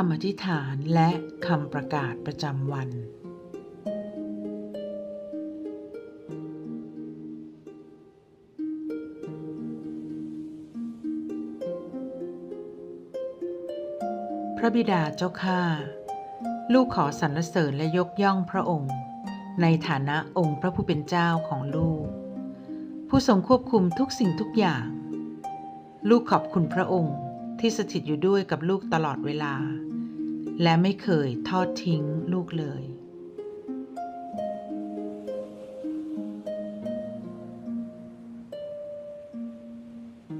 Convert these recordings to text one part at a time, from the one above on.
คำอธิษฐานและคำประกาศประจำวัน พระบิดาเจ้าข้าลูกขอสรรเสริญและยกย่องพระองค์ ในฐานะองค์พระผู้เป็นเจ้าของลูก ผู้ทรงควบคุมทุกสิ่งทุกอย่าง ลูกขอบคุณพระองค์ ที่สถิตอยู่ด้วยกับลูกตลอดเวลา และไม่เคยทอดทิ้งลูกเลย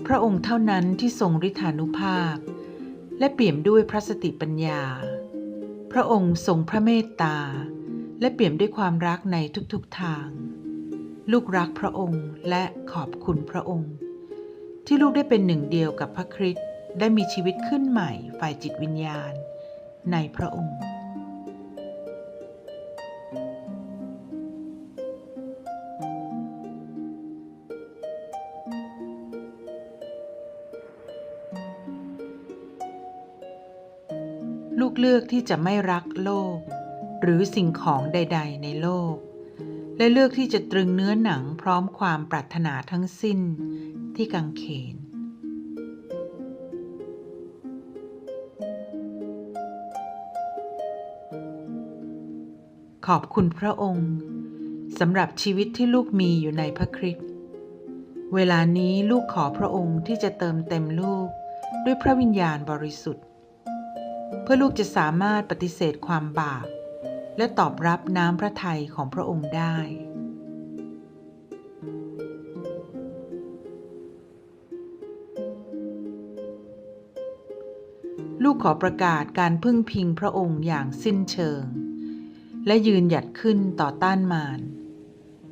พระองค์เท่านั้นที่ทรงฤทธานุภาพ และเปี่ยมด้วยพระสติปัญญา พระองค์ทรงพระเมตตา และเปี่ยมด้วยความรักในทุกๆทาง ลูกรักพระองค์และขอบคุณพระองค์ที่ลูกได้เป็นหนึ่งเดียวกับพระคริสต์ ได้มีชีวิตขึ้นใหม่ฝ่ายจิตวิญญาณในพระองค์ ลูกเลือกที่จะไม่รักโลก หรือสิ่งของใด ๆ ในโลก และเลือกที่จะตรึงเนื้อหนังพร้อมความปรารถนาทั้งสิ้นที่กังเขน ขอบคุณพระองค์สำหรับชีวิตที่ลูกมีอยู่ในพระคริสต์เวลานี้ลูกขอพระองค์ที่จะเติมเต็มลูกด้วยพระวิญญาณบริสุทธิ์ เพื่อลูกจะสามารถปฏิเสธความบาป และตอบรับน้ำพระทัยของพระองค์ได้ ลูกขอประกาศการพึ่งพิงพระองค์อย่างสิ้นเชิง และยืนหยัดขึ้นต่อต้านมาร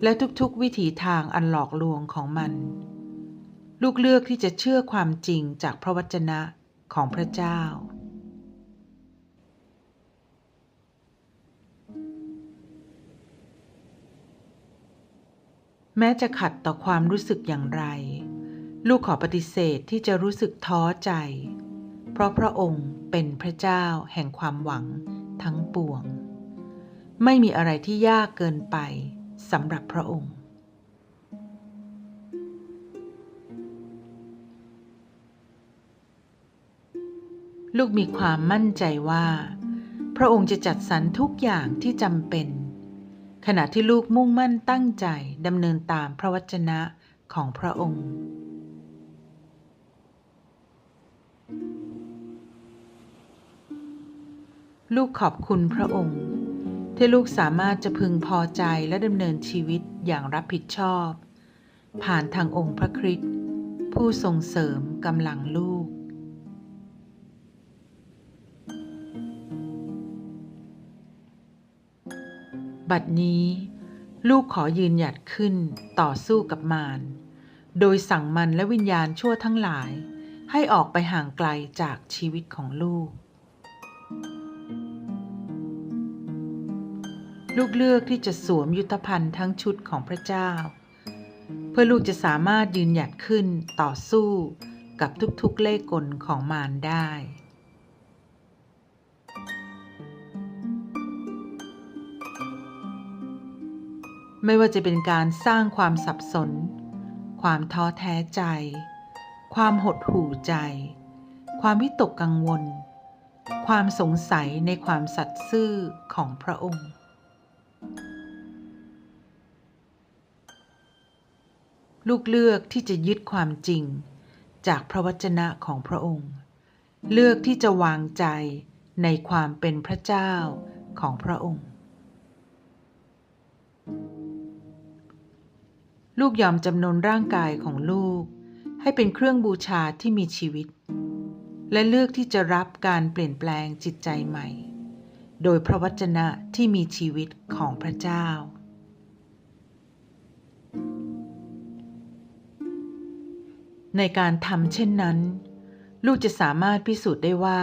และทุกๆวิถีทางอันหลอกลวงของมัน ลูกเลือกที่จะเชื่อความจริงจากพระวจนะของพระเจ้า แม้จะขัดต่อความรู้สึกอย่างไร ลูกขอปฏิเสธที่จะรู้สึกท้อใจ เพราะพระองค์เป็นพระเจ้าแห่งความหวังทั้งปวง ไม่มีอะไรที่ยากเกินไปสำหรับพระองค์ ลูกมีความมั่นใจว่า พระองค์จะจัดสรรทุกอย่างที่จำเป็น ขณะที่ลูกมุ่งมั่นตั้งใจดำเนินตามพระวจนะของพระองค์ลูกขอบคุณพระองค์ ที่ลูกสามารถจะพึงพอใจและดำเนินชีวิตอย่างรับผิดชอบ ผ่านทางองค์พระคริสต์ผู้ทรงเสริมกำลังลูก บัดนี้ลูกขอยืนหยัดขึ้นต่อสู้กับมาร โดยสั่งมันและวิญญาณชั่วทั้งหลาย ให้ออกไปห่างไกลจากชีวิตของลูก ลูกเลือกที่จะสวมยุทธภัณฑ์ทั้งชุดของพระเจ้า เพื่อลูกจะสามารถยืนหยัดขึ้นต่อสู้กับทุกๆเล่กลของมารได้ ไม่ว่าจะเป็นการสร้างความสับสน ความท้อแท้ใจ ความหดหู่ใจ ความวิตกกังวล ความสงสัยในความสัตย์ซื่อของพระองค์ ลูกเลือกที่จะยึดความจริง จากพระวจนะของพระองค์ เลือกที่จะวางใจในความเป็นพระเจ้าของพระองค์ ลูกยอมจำนนร่างกายของลูก ให้เป็นเครื่องบูชาที่มีชีวิต และเลือกที่จะรับการเปลี่ยนแปลงจิตใจใหม่ โดยพระวจนะที่มีชีวิตของพระเจ้า ในการทำเช่นนั้น ลูกจะสามารถพิสูจน์ได้ว่า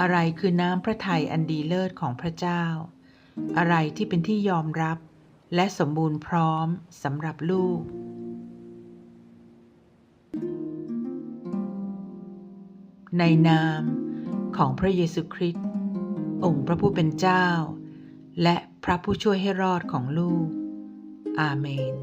อะไรคือน้ำพระทัยอันดีเลิศของพระเจ้า อะไรที่เป็นที่ยอมรับ และสมบูรณ์พร้อมสำหรับลูก ในนามของพระเยซูคริสต์องค์พระผู้เป็นเจ้า และพระผู้ช่วยให้รอดของลูก อาเมน